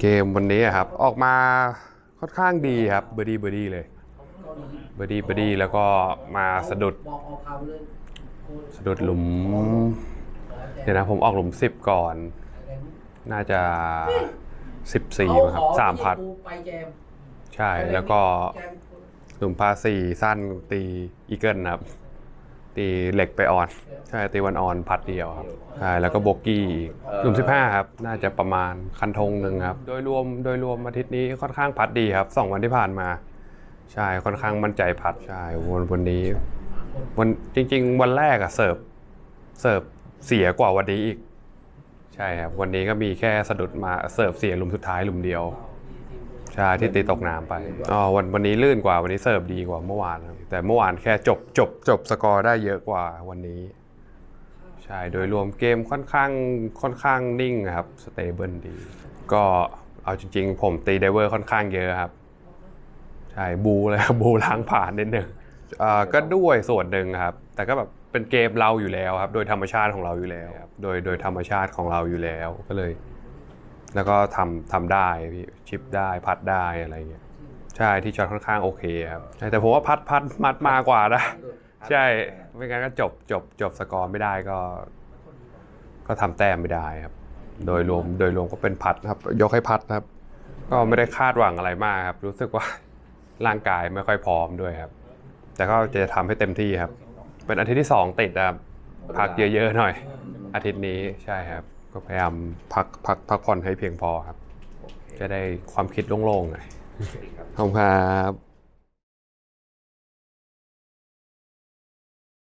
เกมวันนี้ครับ ออกมาค่อนข้างดีครับเบอร์ดี้เบอร์ดี้เลยเบอร์ดี้เบอร์ดี้แล้วก็มาสะดุด สะดุดหลุมเดี๋ยวนะผมออกหลุม10ก่อน น่าจะ14มั้งครับสามพัดใช่แล้วก็หลุมพาสี่สั้นตีอีเกิลครับ ตีเหล็กไปออนใช่ตีวันออนพัดเดียวครับใช่แล้วก็โบกี้อีกหลุม15ครับน่าจะประมาณคันธงหนึ่งครับโดยรวมโดยรวมอาทิตย์นี้ค่อนข้างพัดดีครับสองวันที่ผ่านมา ใช่ค่อนข้างมั่นใจพัดใช่วันวันนี้ วันจริง ๆ วันแรกอะเสิร์ฟเสิร์ฟเสียกว่าวันนี้อีก ใช่ครับวันนี้ก็มีแค่สะดุดมาเสิร์ฟเสียหลุมสุดท้ายหลุมเดียว ใช่ที่ตีตกน้ำไปอ๋อวันวันนี้ลื่นกว่าวันนี้เสิร์ฟดีกว่าเมื่อวานครับแต่เมื่อวานแค่จบจบจบสกอร์ได้เยอะกว่าวันนี้ ใช่โดยรวมเกมค่อนข้างค่อนข้างนิ่งครับสเตเบิลดี ก็เอาจริงๆ ผมตีไดเวอร์ค่อนข้างเยอะครับ ใช่บูเลยครับบูล้างผ่านนิดหนึ่งอ่าก็ด้วยส่วนหนึ่งครับ แต่ก็แบบเป็นเกมเราอยู่แล้วครับ โดยธรรมชาติของเราอยู่แล้วครับโดยโดยธรรมชาติของเราอยู่แล้วก็เลย แล้วก็ทำทำได้พี่ชิปได้พัดได้อะไรเงี้ยใช่ที่ช็อตค่อนข้างโอเคครับใช่แต่ผมว่าพัดพัดมัดมากว่านะใช่ไม่งั้นก็จบจบจบสกอร์ไม่ได้ก็ ก็ทำแต้มไม่ได้ครับ โดยรวมโดยรวมก็เป็นพัดครับ ยกให้พัดนะครับ ก็ไม่ได้คาดหวังอะไรมากครับ รู้สึกว่าร่างกายไม่ค่อยพร้อมด้วยครับ แต่ก็จะทำให้เต็มที่ครับ เป็นอาทิตย์ที่สองติดนะครับพักเยอะๆหน่อย อาทิตย์นี้ใช่ครับ ก็พยายามพักพักพักผ่อนให้เพียงพอครับ จะได้ความคิดโล่งๆหน่อยขอบคุณครับ